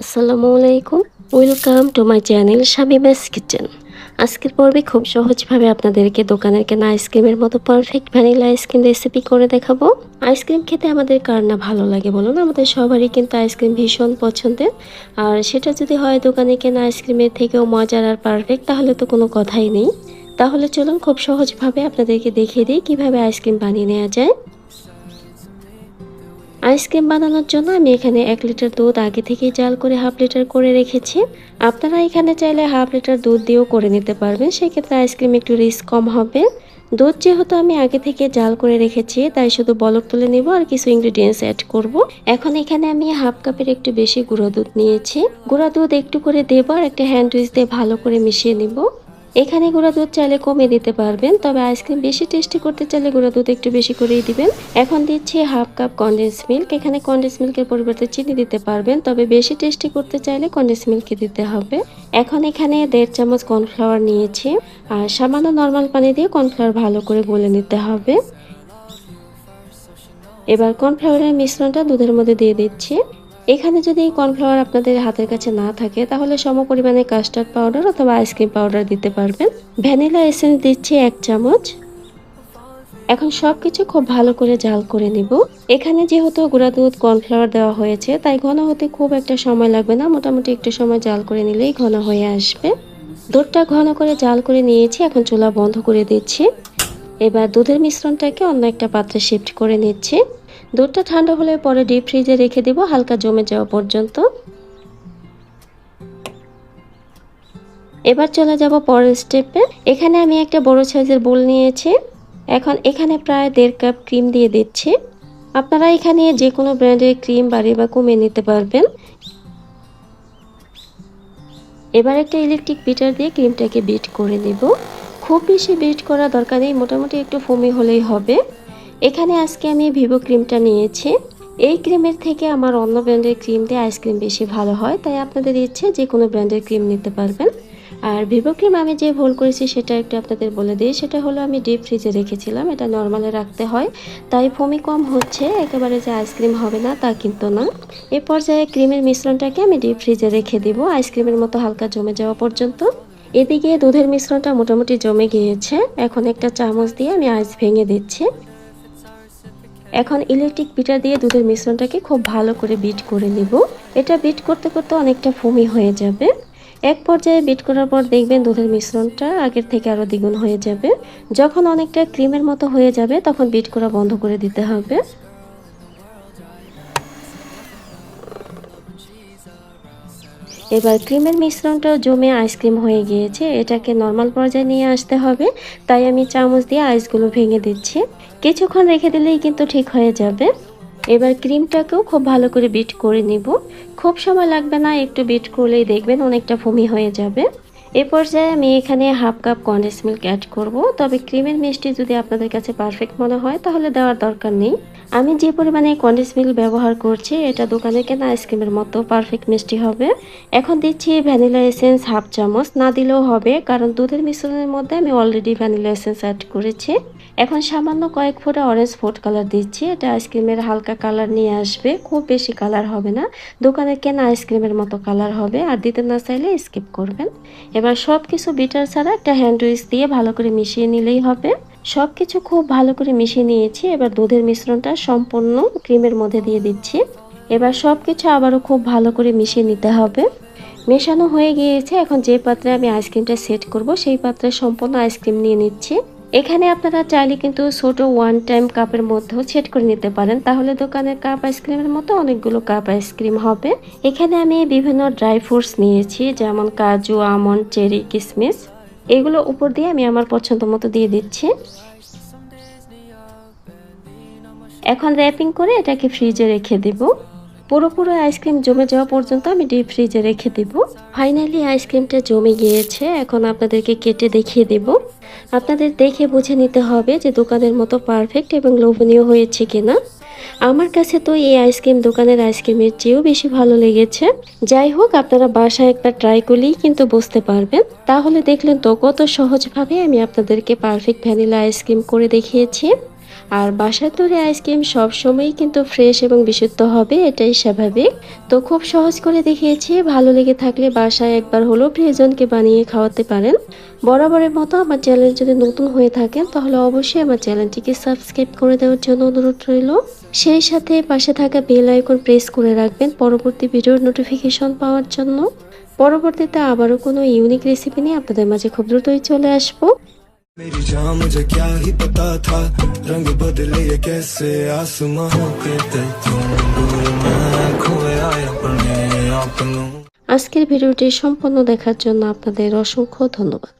আসসালামু আলাইকুম welcome to my channel Shamima's kitchen আজকের পর্বে খুব সহজভাবে আপনাদেরকে দোকানের কেনা আইসক্রিমের মতো পারফেক্ট ভ্যানিলা আইসক্রিম রেসিপি করে দেখাবো। আইসক্রিম খেতে আমাদের কার না ভালো লাগে বলুন? আমাদের সবারই কিন্তু আইসক্রিম ভীষণ পছন্দের। আর সেটা যদি হয় দোকানে কেনা আইসক্রিমের থেকেও মজার আর পারফেক্ট তাহলে তো কোনো কথাই নেই। তাহলে চলুন খুব সহজভাবে আপনাদেরকে দেখিয়ে দিই কীভাবে আইসক্রিম বানিয়ে নেওয়া যায়। আইসক্রিম বানানোর জন্য আমি এখানে এক লিটার দুধ আগে থেকেই জাল করে হাফ লিটার করে রেখেছি। আপনারা এখানে চাইলে হাফ লিটার দুধ দিয়েও করে নিতে পারবেন, সেক্ষেত্রে আইসক্রিম একটু রিস্ক কম হবে। দুধ যেহেতু আমি আগে থেকে জাল করে রেখেছি, তাই শুধু বলক তুলে নিব আর কিছু ইনগ্রিডিয়েন্টস অ্যাড করব। এখন এখানে আমি হাফ কাপের একটু বেশি গুঁড়ো দুধ নিয়েছি। গুঁড়া দুধ একটু করে দেবো আর একটা হ্যান্ড উইচ দিয়ে ভালো করে মিশিয়ে নিব। এখানে গুঁড়া দুধ চাইলে কমিয়ে দিতে পারবেন, তবে আইসক্রিম বেশি টেস্টি করতে চাইলে গুঁড়া দুধ একটু বেশি করেই দিবেন। এখন দিচ্ছি হাফ কাপ কন্ডেন্স মিল্ক এখানে কন্ডেন্স মিল্কের পরিবর্তে চিনি দিতে পারবেন, তবে বেশি টেস্টি করতে চাইলে কন্ডেন্স মিল্কই দিতে হবে। এখন এখানে দেড় চামচ কর্নফ্লাওয়ার নিয়েছি, আর সামান্য নর্মাল পানি দিয়ে কর্নফ্লাওয়ার ভালো করে গলে নিতে হবে। এবার কর্নফ্লাওয়ারের মিশ্রণটা দুধের মধ্যে দিয়ে দিচ্ছি। এখানে যদি এই কর্নফ্লাওয়ার আপনাদের হাতের কাছে না থাকে, তাহলে সম পরিমাণে কাস্টার্ড পাউডার অথবা আইসক্রিম পাউডার দিতে পারবেন। ভ্যানিলা এসেন্স দিচ্ছি এক চামচ। এখন সব কিছু খুব ভালো করে জাল করে নিব। এখানে যেহেতু গুঁড়া দুধ, কর্নফ্লাওয়ার দেওয়া হয়েছে, তাই ঘন হতে খুব একটা সময় লাগবে না। মোটামুটি একটু সময় জাল করে নিলেই ঘন হয়ে আসবে। দুধটা ঘন করে জাল করে নিয়েছি, এখন চুলা বন্ধ করে দিচ্ছি। এবার দুধের মিশ্রণটাকে অন্য একটা পাত্রে শিফট করে নিচ্ছি। দুধটা ঠান্ডা হলে পরে ডিপ ফ্রিজে রেখে দেবো, হালকা জমে যাওয়া পর্যন্ত। এবার চলে যাব পরের স্টেপে এখানে আমি একটা বড় সাইজের বোল নিয়েছি। এখন এখানে প্রায় দেড় কাপ ক্রিম দিয়ে দিচ্ছি। আপনারা এখানে যে কোনো ব্র্যান্ডের ক্রিম বাড়িয়ে বা কমিয়ে নিতে পারবেন। এবার একটা ইলেকট্রিক বিটার দিয়ে ক্রিমটাকে বিট করে নেব। খুব বেশি বিট করা দরকার নেই, মোটামুটি একটু ফমি হলেই হবে। এখানে আজকে আমি ভিভো ক্রিমটা নিয়েছি। এই ক্রিমের থেকে আমার অন্য ব্র্যান্ডের ক্রিম দিয়ে আইসক্রিম বেশি ভালো হয়, তাই আপনাদের ইচ্ছে যে কোনো ব্র্যান্ডের ক্রিম নিতে পারবেন। আর ভিভো ক্রিম আমি যে ভুল করেছি সেটা একটু আপনাদের বলে দিই, সেটা হলো আমি ডিপ ফ্রিজে রেখেছিলাম, এটা নর্মালে রাখতে হয়। তাই ফমি কম হচ্ছে, একেবারে যে আইসক্রিম হবে না তা কিন্তু না। এ পর্যায়ে ক্রিমের মিশ্রণটাকে আমি ডিপ ফ্রিজে রেখে দিব, আইসক্রিমের মতো হালকা জমে যাওয়া পর্যন্ত। এদিকে দুধের মিশ্রণটা মোটামুটি জমে গিয়েছে, এখন একটা চামচ দিয়ে আমি আইস ভেঙে দিচ্ছি। এখন ইলেকট্রিক বিটার দিয়ে দুধের মিশ্রণটাকে খুব ভালো করে বিট করে নেব। এটা বিট করতে করতে অনেকটা ফমি হয়ে যাবে। এক পর্যায়ে বিট করার পর দেখবেন দুধের মিশ্রণটা আগের থেকে আরও দ্বিগুণ হয়ে যাবে। যখন অনেকটা ক্রিমের মতো হয়ে যাবে, তখন বিট করা বন্ধ করে দিতে হবে। এবার ক্রিমের মিশ্রণটা জমে আইসক্রিম হয়ে গিয়েছে। এটাকে নর্মাল পর্যায়ে নিয়ে আসতে হবে। তাই আমি চামচ দিয়ে আইসগুলো ভেঙে দিচ্ছি। কিছুক্ষণ রেখে দিলেই কিন্তু ঠিক হয়ে যাবে। এবার ক্রিমটাকেও খুব ভালো করে বিট করে নিব। খুব সময় লাগবে না, একটু বিট করলেই দেখবেন অনেকটা ফমি হয়ে যাবে। এ পর্যায়ে আমি এখানে half cup condense milk add করব। তবে ক্রিমের মিষ্টি যদি আপনাদের কাছে পারফেক্ট মনে হয়, তাহলে দেওয়ার দরকার নেই। আমি যে পরিমাণে কন্ডেন্স মিল্ক ব্যবহার করছি, এটা দোকানে কেনা আইসক্রিমের মতো পারফেক্ট মিষ্টি হবে। এখন দিচ্ছি ভ্যানিলা এসেন্স হাফ চামচ। না দিলেও হবে, কারণ দুধের মিশ্রণের মধ্যে আমি অলরেডি ভ্যানিলা এসেন্স অ্যাড করেছি। এখন সামান্য কয়েক ফোঁটা অরেঞ্জ ফুড কালার দিচ্ছি। এটা আইসক্রিমের হালকা কালার নিয়ে আসবে। খুব বেশি কালার হবে না। দোকানে কেনা আইসক্রিমের মতো কালার হবে। আর দিতে না চাইলে স্কিপ করবেন। এবার সব কিছু বিটার ছাড়া একটা হ্যান্ড উইচ দিয়ে ভালো করে মিশিয়ে নিলেই হবে। সব কিছু খুব ভালো করে মিশিয়ে নিয়েছি, এবার দুধের মিশ্রণটা সম্পূর্ণ ক্রিমের মধ্যে দিয়ে দিচ্ছি। এবার সব কিছু আবারও খুব ভালো করে মিশিয়ে নিতে হবে। মেশানো হয়ে গিয়েছে, এখন যে পাত্রে আমি আইসক্রিমটা সেট করব, সেই পাত্রে সম্পূর্ণ আইসক্রিম নিয়ে নিচ্ছি। এখানে আপনারা চাইলে কিন্তু ছোট ওয়ান টাইম কাপের মধ্যেও সেট করে নিতে পারেন। তাহলে দোকানের কাপ আইসক্রিমের মতো অনেকগুলো কাপ আইসক্রিম হবে। এখানে আমি বিভিন্ন ড্রাই ফ্রুটস নিয়েছি, যেমন কাজু, আমন্ড, চেরি কিশমিশ এগুলো উপর দিয়ে আমি আমার পছন্দ মতো দিয়ে দিচ্ছি। এখন র্যাপিং করে এটাকে ফ্রিজে রেখে দেব। পুরোপুরো আইসক্রিম জমে যাওয়া পর্যন্ত আমি ডিপ ফ্রিজে রেখে দেব। ফাইনালি আইসক্রিমটা জমে গিয়েছে। এখন আপনাদেরকে কেটে দেখিয়ে দেব। আপনাদের দেখে বুঝে নিতে হবে যে দোকানের মতো পারফেক্ট এবং লোভনীয় হয়েছে কিনা। আমার কাছে তো এই আইসক্রিম দোকানের আইসক্রিমের চেয়েও বেশি ভালো লেগেছে। যাই হোক, আপনারা বাসায় একটা ট্রাই করলেই কিন্তু বুঝতে পারবেন। তাহলে দেখলেন তো কত সহজভাবে আমি আপনাদেরকে পারফেক্ট ভ্যানিলা আইসক্রিম করে দেখিয়েছি। আর বাসার তৈরি আইসক্রিম সবসময়ই কিন্তু ফ্রেশ এবং বিশুদ্ধ হবে, এটাই স্বাভাবিক। তো খুব সহজ করে দেখিয়েছি, ভালো লেগে থাকলে বাসায় একবার হলেও প্রিয়জনকে বানিয়ে খাওয়াতে পারেন। বরাবরের মতো আমার চ্যানেল যদি নতুন হয়ে থাকেন, তাহলে অবশ্যই আমার চ্যানেলটিকে সাবস্ক্রাইব করে দেওয়ার জন্য অনুরোধ রইল। সেই সাথে পাশে থাকা বেল আইকন প্রেস করে রাখবেন পরবর্তী ভিডিওর নোটিফিকেশন পাওয়ার জন্য। পরবর্তীতে আবারও কোনো ইউনিক রেসিপি নিয়ে আপনাদের মাঝে খুব দ্রুতই চলে আসব। मेरी जान मुझे क्या ही पता था रंग बदले ये कैसे आसमां के तल तुम दूर मैं खोया अपने अपनों আজকের ভিডিওটি সম্পূর্ণ দেখার জন্য আপনাদের অসংখ্য ধন্যবাদ